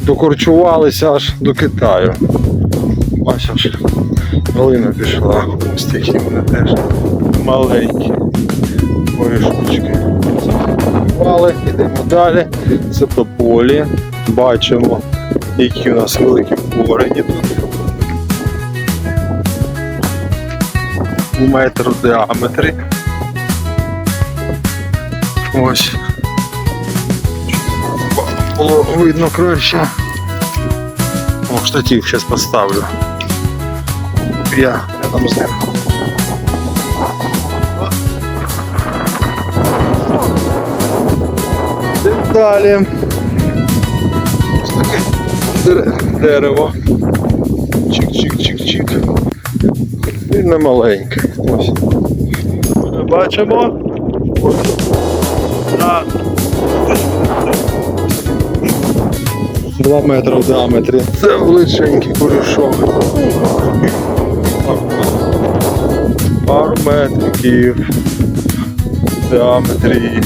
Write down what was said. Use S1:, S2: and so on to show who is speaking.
S1: докорчувалися аж до Китаю. Бачиш, Галина пішла. Ось такі вони теж маленькі горішочки. Запакували, йдемо далі. Це тополі. Бачимо, які у нас великі корені тут. У метр в діаметрі. Ось. Було видно краще. О, штатив зараз поставлю. Я, там з ним. Далі. Ось таке дерево. Чик-чик-чик-чик. І не маленьке. Ось. Бачимо. На 2 метри в діаметрі. Це величенький корішок. Пару метриків в діаметрі.